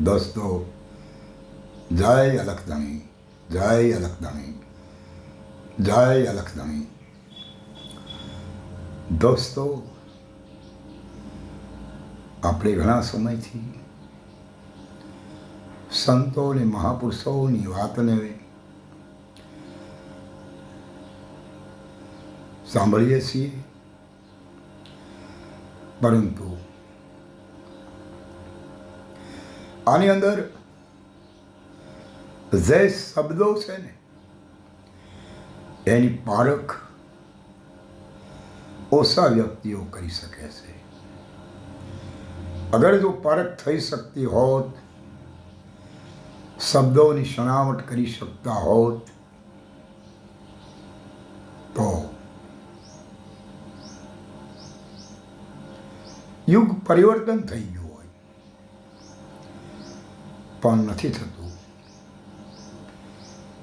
દોસ્તો, જય અલખધણી જય અલખધણી જય અલખધણી દોસ્તો, આપણે ઘણા સમયથી સંતો અને મહાપુરુષોની વાતને સાંભળીએ છીએ, પરંતુ આની અંદર જે શબ્દો છે ને, એની પારખ ઓછા વ્યક્તિઓ કરી શકે છે. અગર જો પારખ થઈ શકતી હોત, શબ્દોની શણાવટ કરી શકતા હોત, તો યુગ પરિવર્તન થઈ ગયું. પણ નથી થતું.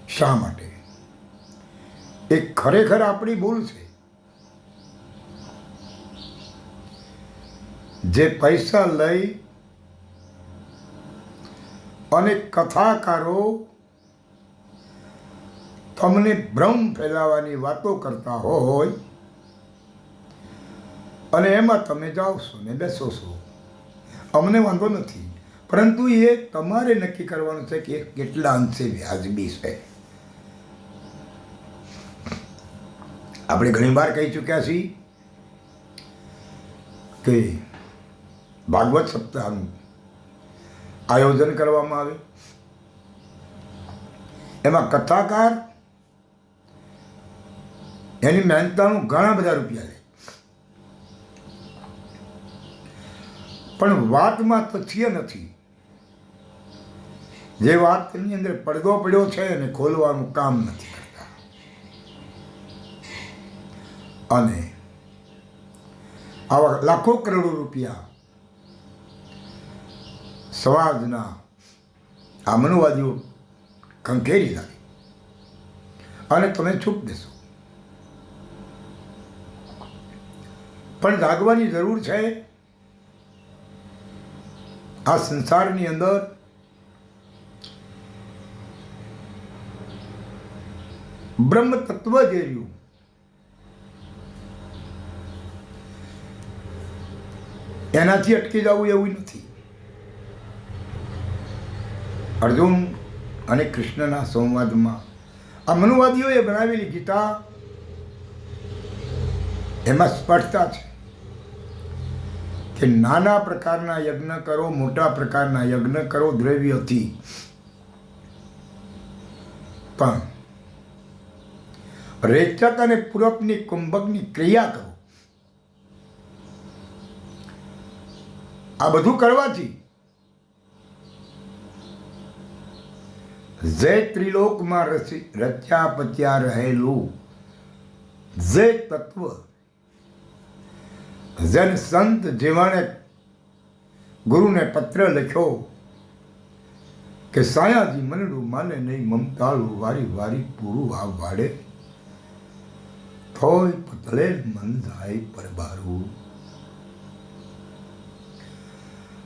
શા માટે? એ ખરેખર આપણી ભૂલ છે. જે પૈસા લઈ અને કથાકારો તમને ભ્રમ ફેલાવાની વાતો કરતા હોય અને એમાં તમે જાઓ છો ને બેસો છો. અમને વાંધો નથી. પરંતુ એ તમારે નક્કી કરવાનું છે કે કેટલા અંશે વ્યાજબી છે. આપણે ઘણીવાર કહી ચૂક્યા છીએ કે ભાગવત સપ્તાહનું આયોજન કરવામાં આવે. એમાં કથાકાર એની મહેનતાનું ઘણા બધા રૂપિયા લે. પણ વાતમાં તથ્ય નથી. જે વાતની અંદર પડદો પડ્યો છે એને ખોલવાનું કામ નથી કરતા. અને આવા લાખો કરોડો રૂપિયા સમાજના આ મનુવાદીઓ ખંખેરી લાગે અને તમે છૂપ દેશો પણ જાગવાની જરૂર છે? આ સંસારની અંદર બ્રહ્મ તત્વ જે રહ્યું. એનાથી અટકી જવું એવું નથી. અર્જુન અને કૃષ્ણના સંવાદમાં આ મનુવાદીઓએ બનાવેલી ગીતા એમાં સ્પષ્ટતા છે કે નાના પ્રકારના યજ્ઞ કરો, મોટા પ્રકારના યજ્ઞ કરો, દ્રવ્યથી. પણ રેચક અને પૂરકની કુંભકની ક્રિયા કરો. આ બધું કરવાથી જે ત્રિલોકમાં રસી રચ્યા પચ્યા રહેલું જે તત્વ જેને સંત જેવાણે ગુરુને પત્ર લખ્યો કે સાયાજી મનડું માને નહીં, મમતાળું વારી વારી પૂરું આ વાડે થોય પતલે મન જાય પરબારું.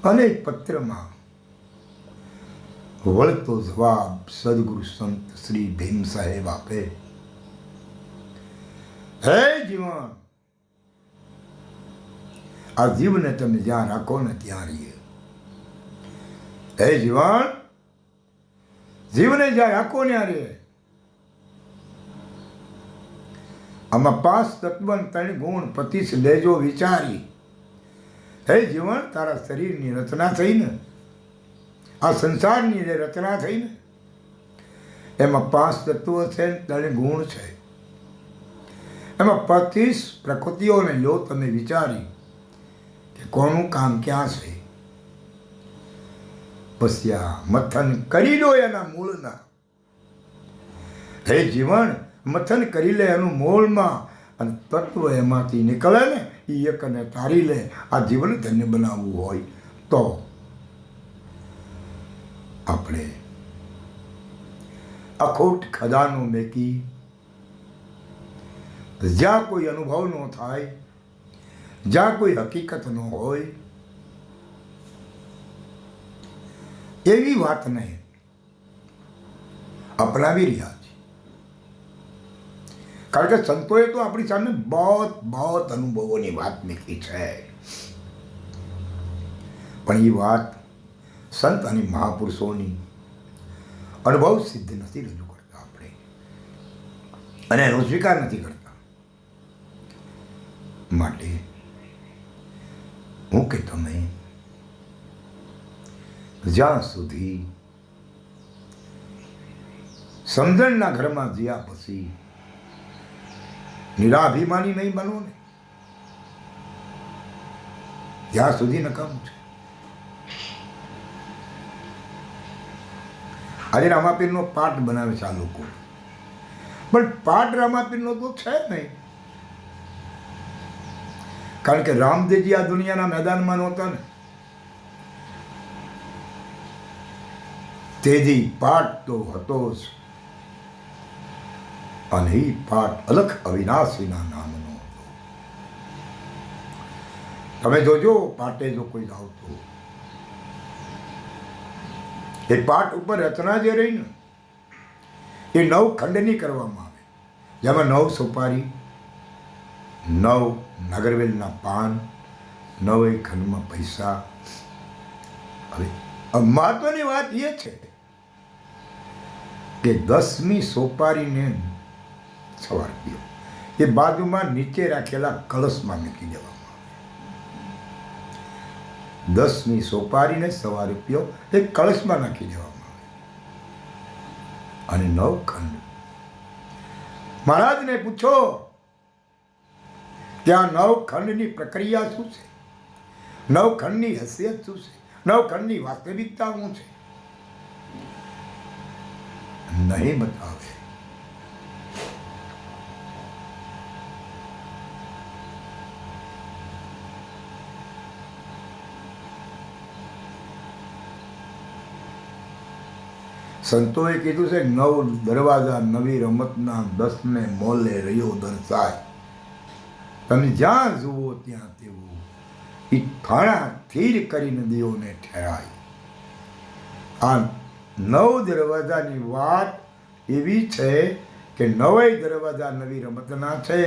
અને પત્રમાં વળતો જવાબ સદગુરુ સંત શ્રી ભીમ સાહેબ આપે. હે જીવન, આ જીવને તમે જ્યાં રાખો ને ત્યાં રહીએ. હે જીવન, જીવને જ્યાં રાખો ને આ રહે આમાં પાંચ તત્વ ત્રણ ગુણ પતિશ લેજો વિચારી. હે જીવન, તારા શરીરની રચના થઈ ને આ સંસારની જે રચના થઈ ને એમાં પાંચ તત્વો છે ત્રણ ગુણ છે. એમાં પચીસ પ્રકૃતિઓને લો તમે વિચારી કે કોનું કામ ક્યાં છે. પછી મથન કરી લો એના મૂળના. હે જીવન મથન કરી લે એનું મોલમાં અને તત્વ એમાંથી નીકળે ને એ એકને તારી લે. આ જીવન ધન્ય બનાવવું હોય તો આપણે અખોટ ખજાનો મેકી. જ્યાં કોઈ અનુભવ ન થાય, જ્યાં કોઈ હકીકત ન હોય, એવી વાત નહીં. અપનાવી રહ્યા. કારણ કે સંતોએ તો આપણી સામે બહોત બહોત અનુભવોની વાત મૂકી છે. પણ એ વાત સંત અને મહાપુરુષોની અનુભવ સિદ્ધ નથી રજૂ કરતા આપણે. અને એનો સ્વીકાર નથી કરતા. માટે હું કે તમે જ્યાં સુધી સમજણના ઘરમાં જ્યાં પછી નિરાભિમાની નહીં બનો ને. ત્યાં સુધી નકામું છે. આજે રામાપીરનો પાઠ બનાવે છે આ લોકો. પણ પાઠ રામાપીરનો તો છે નહીં. કારણ કે રામદેવજી આ દુનિયાના મેદાનમાં નહોતા ને. તેથી પાઠ તો હતો જ. અને એ પાઠ અલખ અવિનાશીના નામનો હતો. તમે જોજો, પાટે જો કોઈ ગાવતો. એ પાઠ ઉપર રચના જે રહી ને, એ નવ ખંડની કરવામાં આવે. જેમાં નવ સોપારી, નવ નાગરવેલના પાન, નવ એ ખંડમાં પૈસા. હવે મહત્વની વાત એ છે કે દસમી સોપારીને સવાર થયો એ બાજુમાં નીચે રાખેલા કળશમાં મૂકી દેવામાં આવે. દસમી સોપારીને સવા રૂપિયો એ કળશમાં નાખી દેવામાં અને નવ ખંડ મહારાજને પૂછો, ત્યાં નવ ખંડની પ્રક્રિયા શું છે? નવ ખંડની હસિયત શું છે? નવ ખંડની વાસ્તવિકતા શું છે? નહીં બતાવે. સંતોએ કીધું છે, નવ દરવાજા નવી રમતના દસને મોલે રહ્યો દર્શાય તમે જ્યાં જુઓ ત્યાં તેવું એ થાણા થીર કરીને દેવોને ઠેરાય. આ નવ દરવાજાની વાત એવી છે કે નવય દરવાજા નવી રમતના છે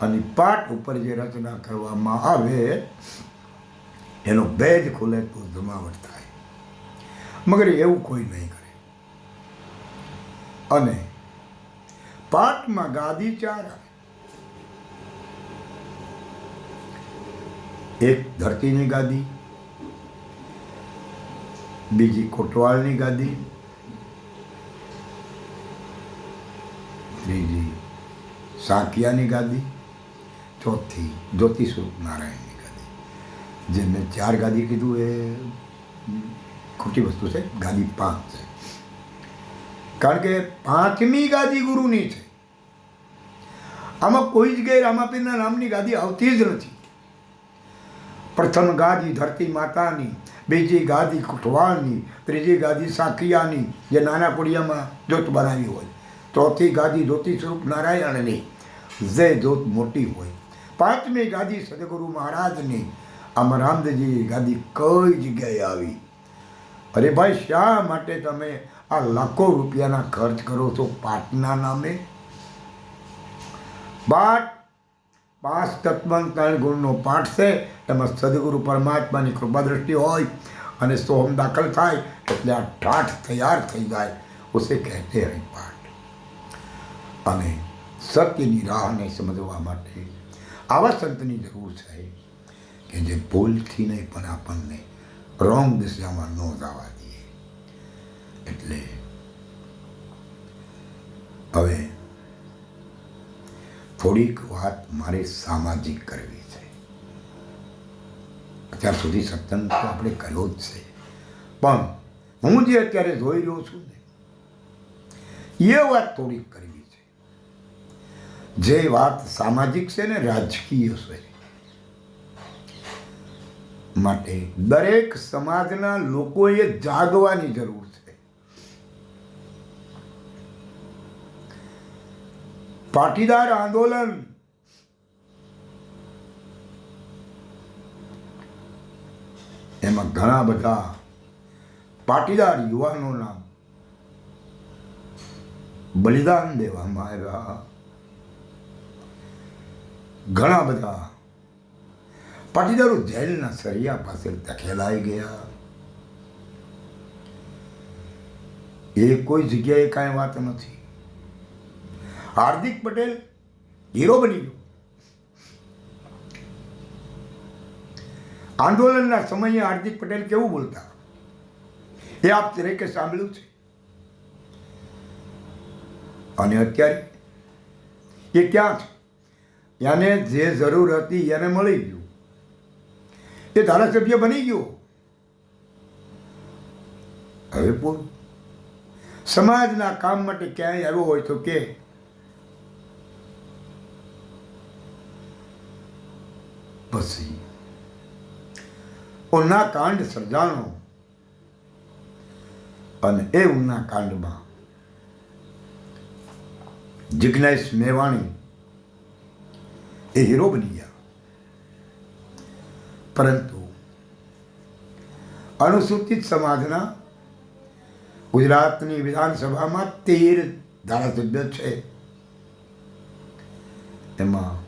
અને પાઠ ઉપર જે રચના કરવામાં આવે, એનો ભેદ ખુલે તો જમાવટ થાય. મગર એવું કોઈ નહીં અને પાઠમાં ગાદી ચાર. એક ધરતીની ગાદી, બીજી કોટવાળની ગાદી, ત્રીજી સાંકિયાની ગાદી, ચોથી જ્યોતિ નારાયણની ગાદી. જે મેં ચાર ગાદી કીધું એ ખોટી વસ્તુ છે. ગાદી પાંચ છે. કારણ કે પાંચમી ગાદી ગુરુની છે. આમાં કોઈ જગ્યાએ રામાપીરના નામની ગાદી આવતી જ નથી. પ્રથમ ગાદી ધરતી માતાની, બીજી ગાદી કુઠવાળની, ત્રીજી ગાદી સાંકિયાની, જે નાના કુડિયામાં જોત બનાવી હોય. ચોથી ગાદી જ્યોતિ સ્વરૂપ નારાયણની, જે જોત મોટી હોય. પાંચમી ગાદી સદગુરુ મહારાજની, આમાં રામદેવજી ગાદી કઈ જગ્યાએ આવી. અરે ભાઈ, શા માટે તમે આ લાખો રૂપિયાના ખર્ચ કરો છો પાઠના નામે? પાઠ પાંચ તત્વન ત્રણ ગુણનો પાઠ છે. એમાં સદગુરુ પરમાત્માની કૃપા દ્રષ્ટિ હોય અને સોહમ દાખલ થાય એટલે આ ઠાઠ તૈયાર થઈ જાય. ઉસે કહેતે હૈ પાઠ. અને સત્યની રાહને સમજવા માટે આવા સંતની જરૂર છે કે જે ભૂલથી નહીં પણ આપણને રોંગ દિશામાં ન જવા દઈએ એટલે. હવે, થોડીક વાત મારે સામાજિક કરવી છે. અત્યાર સુધી સત્સંગ તો આપણે કર્યો જ છે. પણ હું જે અત્યારે જોઈ રહ્યો છું ને, એ વાત થોડીક કરવી છે. જે વાત સામાજિક છે ને રાજકીય છે, માટે દરેક સમાજના લોકોએ જાગવાની જરૂર છે પાટીદાર આંદોલન. એમાં ઘણા બધા પાટીદાર યુવાનોના બલિદાન દેવામાં આવ્યા. ઘણા બધા પાટીદારો જેલના સરિયા પાસે ધકેલાઈ ગયા. એ કોઈ જગ્યાએ કાંઈ વાત નથી. હાર્દિક પટેલ હીરો બની ગયો. આંદોલનના સમયે હાર્દિક પટેલ કેવું બોલતા? એ આપ દરેકે સાંભળ્યું છે. અને અત્યારે એ ક્યાં છે? એને જે જરૂર હતી એને મળી ગયું. એ ધારાસભ્ય બની ગયો. હવે પૂરું સમાજના કામ માટે ક્યાંય આવ્યો હોય તો કે પછી ઉના કાંડ સર્જાણો અને એ ઉના કાંડમાં જિજ્ઞેશ મેવાણી એ હીરો બની ગયા. પરંતુ અનુસૂચિત સમાજના ગુજરાતની વિધાનસભામાં તેર ધારાસભ્ય છે. એમાં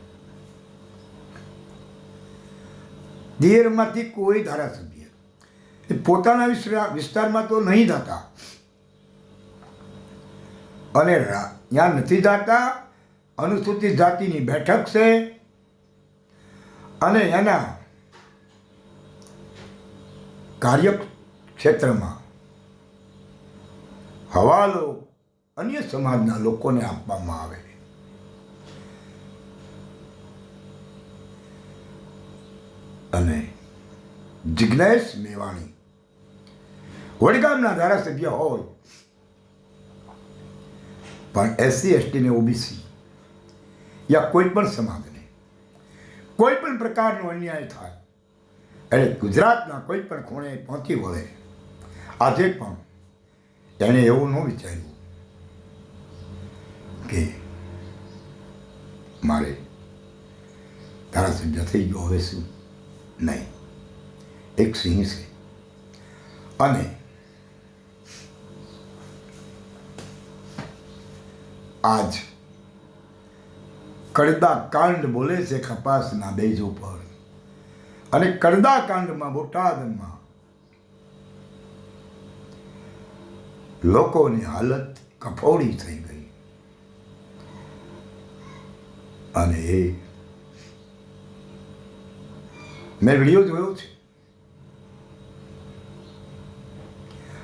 દિયરમાંથી કોઈ ધારાસભ્ય. પોતાના વિસ્તારમાં તો નહીં થતા અને ત્યાં નથી જાતા. અનુસૂચિત જાતિની બેઠક છે. અને એના કાર્યક્ષેત્રમાં હવાલો અન્ય સમાજના લોકોને આપવામાં આવે. અને જિજ્ઞેશ મેવાણી. વડગામના ધારાસભ્ય હોય. પણ એસસી એસટીને ઓબીસી યા કોઈ પણ સમાજને કોઈ પણ પ્રકારનો અન્યાય થાય એટલે ગુજરાતના કોઈ પણ ખૂણે પહોંચી વળે, આજે પણ એણે એવું ન વિચાર્યું કે મારે ધારાસભ્ય થઈ ગયો હવે શું નહીં. એક સિંહ છે. અને આજ કડદા કાંડ બોલે છે કપાસના બેજ ઉપર. અને કડદા કાંડમાં બોટાદમાં લોકોની હાલત કફોડી થઈ ગઈ. અને એ મેં વીડિયો જોયો છે.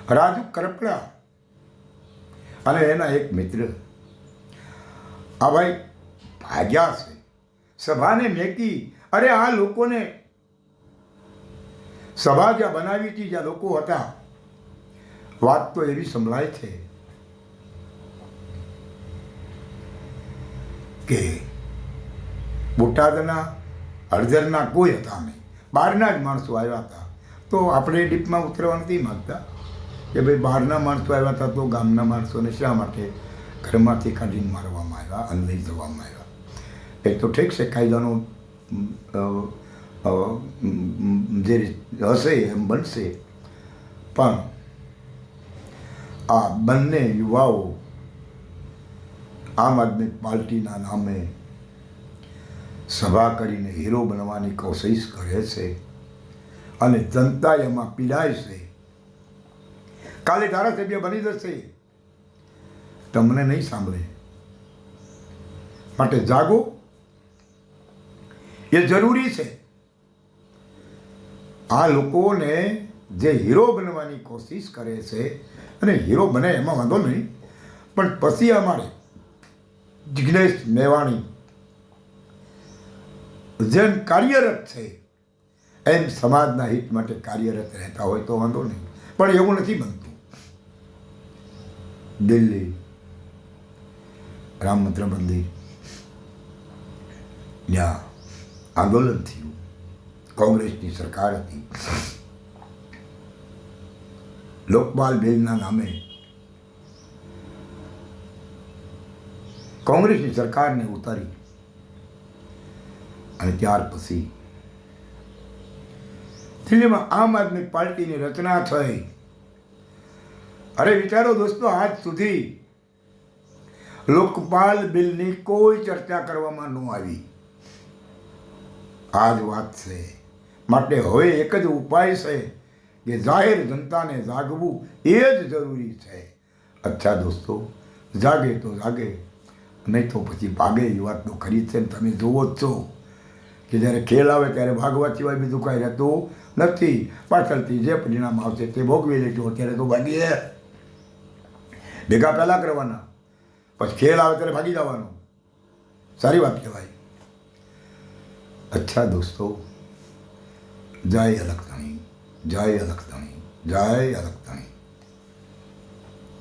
રાજુ કરપડા અને એના એક મિત્ર. આ ભાઈ ભાગ્યા છે. સભાને મેકી અરે આ લોકોને સભા જ્યાં બનાવી હતી, જ્યાં લોકો હતા, વાત તો એવી સંભળાય છે કે બોટાદના હળદરના કોઈ હતા નહીં બહારના જ માણસો આવ્યા હતા. તો આપણે ડીપમાં ઉતરવા નથી માગતા કે ભાઈ બહારના માણસો આવ્યા હતા તો ગામના માણસોને શા માટે ઘરમાંથી કાઢીને મારવામાં આવ્યા અને લઈ જવામાં આવ્યા. એ તો ઠીક છે, કાયદાનો જે હશે એમ બનશે. પણ આ બંને યુવાઓ આમ આદમી પાર્ટીના નામે સભા કરીને હીરો બનવાની કોશિશ કરે છે અને જનતા એમાં પીડાય છે. કાલે ધારાસભ્ય બની જશે. તમને નહીં સાંભળે. માટે જાગો. એ જરૂરી છે. આ લોકોને જે હીરો બનવાની કોશિશ કરે છે, અને હીરો બને એમાં વાંધો નહીં, પણ પછી અમારે જિજ્ઞેશ મેવાણી જેમ કાર્યરત છે, એમ સમાજના હિત માટે કાર્યરત રહેતા હોય તો વાંધો નહીં. પણ એવું નથી બનતું. દિલ્હી રામ મંત્ર મંદિર ત્યાં આંદોલન થયું, કોંગ્રેસની સરકાર હતી. લોકપાલ બિલના નામે કોંગ્રેસની સરકારને ઉતારી અને ત્યાર પછી દિલ્હીમાં આમ આદમી પાર્ટીની રચના થઈ. અરે વિચારો દોસ્તો, આજ સુધી લોકપાલ બિલની કોઈ ચર્ચા કરવામાં ન આવી. આ જ વાત છે. માટે હવે એક જ ઉપાય છે કે જાહેર જનતાને જાગવું એ જ જરૂરી છે. અચ્છા દોસ્તો, જાગે તો જાગે, નહીં તો પછી ભાગે એ વાત તો ખરી છે ને તમે જુઓ જ છો. કે જ્યારે ખેલ આવે ત્યારે ભાગવા સિવાય બીજું કાંઈ રહેતું નથી. પાછળથી જે પરિણામ આવશે તે ભોગવી લેજો. અત્યારે તો ભાગીએ ભેગા પહેલાં કરવાના. પછી ખેલ આવે ત્યારે ભાગી જવાનું. સારી વાત કહેવાય. અચ્છા દોસ્તો. જય અલગતણી જય અલગતણી જય અલગતણી